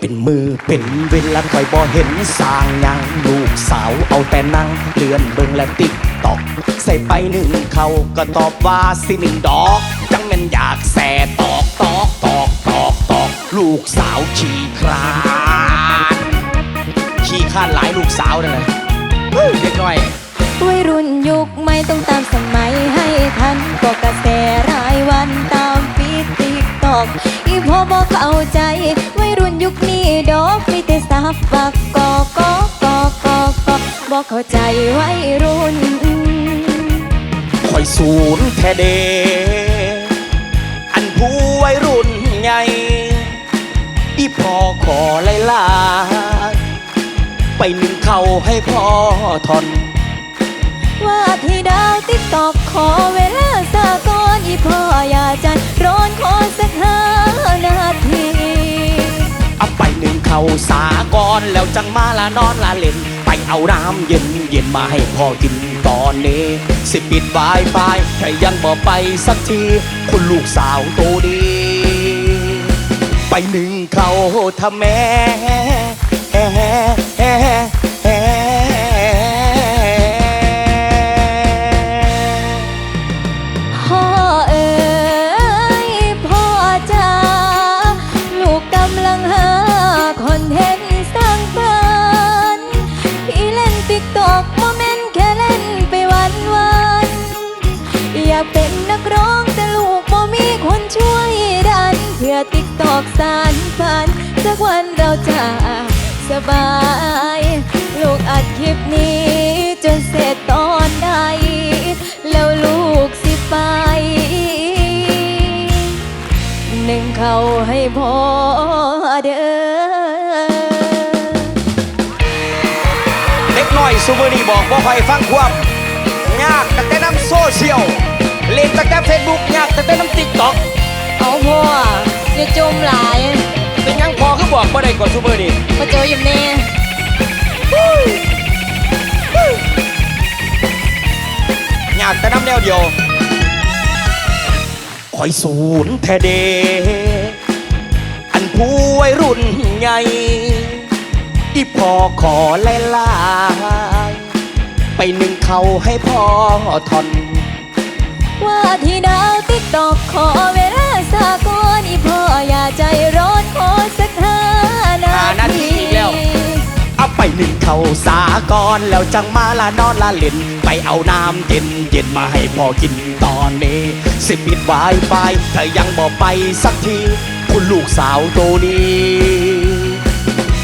เป็นมือเป็นเวลาคอยบ่เห็นสร้างยังลูกสาวเอาแต่นั่งเลื่อนเบิ่งและติ๊กตอกใส่ไปหนึ่งเขาก็ตอบว่าสิหนึ่งดอก จังแม่นอยากแส่ตอกตอกตอกตอกตอกลูกสาวขี่ครานขี่ข้านหลายลูกสาวนั่นนะเฮ้ยเด็กน้อยวัยรุ่นยุคไม่ต้องตามสมัยให้ทันก็กระแสรายวันตามฟีดติ๊กตอกอีพอบอกเข้าใจ ปักกอกอกอกอกอบอกเข้าใจวัยรุ่นคอยศูนย์แท้เด อันผู้วัยรุ่นใหญ่อีพอขอไล่ลา ไปหนึ่งเขาให้พ่อทอน ว่าที่ดาวติ๊กตอกขอเเขาสากอนแล้วจังมาละนอนละเล่น ไปเอาน้ำเย็นเย็นมาให้พ่อกินตอนนี้ สิปิดบายบายแต่ยังบ่ไปสักที คุณลูกสาวโตดี ไปหนึ่งเขาทำแม่ กวันเราจะสบาย ลูกอัดคลิปนี้ จนเสร็จตอนใด แล้วลูกสิไป หนึ่งเขาให้พ่อเด้อเด็กน้อยซูเปอร์นีบอกว่าใครฟังความยากตั้งแต่น้ำโซเชียลเล่นตั้งแต่เฟซบุ๊กยากตั้งแต่น้ำติ๊กต็อกเอาพ่ออย่าจมหลาย ยังพอคือบอกว่าได้ก่อนซูเปอร์นีมาเจออยู่แน่ยากแต่น้ำแนวเดียวคอยศูนย์แท้เด อันผู้วัยรุ่นใหญ่อีพอขอไล่ลาไปหนึ่งเขาให้พ่อทอน ว่าที่ดาวติ๊กตอกขอเว หนึ่งเข้าสากอนแล้วจังมาละนอนละเล่น ไปเอาน้ำเย็นเย็นมาให้พ่อกินตอนนี้ สิปิดไวไปเธอยังบอกไปสักที คุณลูกสาวโตนี้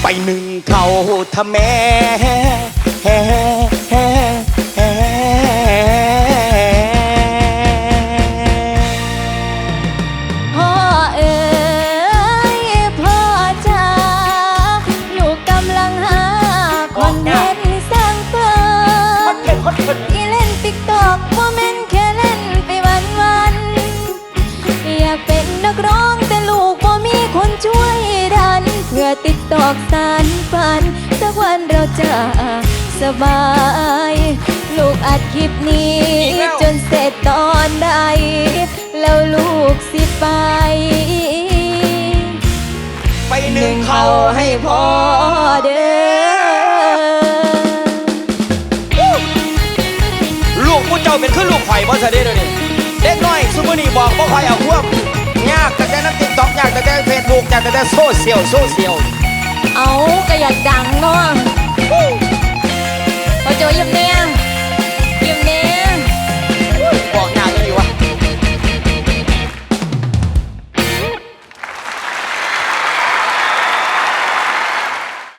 ไปหนึ่งเข้าทะแม่ ตอกสารฝัน สักวันเราจะสบาย ลูกอัดคลิปนี้ จนเสร็จตอนใด แล้วลูกสิไป ไปหนึ่งเขาให้พ่อเด้อลูกผู้เจ้าเป็นขึ้นลูกไข่บ่ซะเด้เดี๋ยนี้เด็กน้อยซุมื้อนี้บอกบ่ค่อยเอาควบยากแตั้งแต่น้ำติ๊กต็อกยากแตั้งแต่เฟซบุ๊กยากตั้งแต่โซเชียลโซเชียล เอาก็อยากดังเนาะพอเจอยิ้มเนี่ย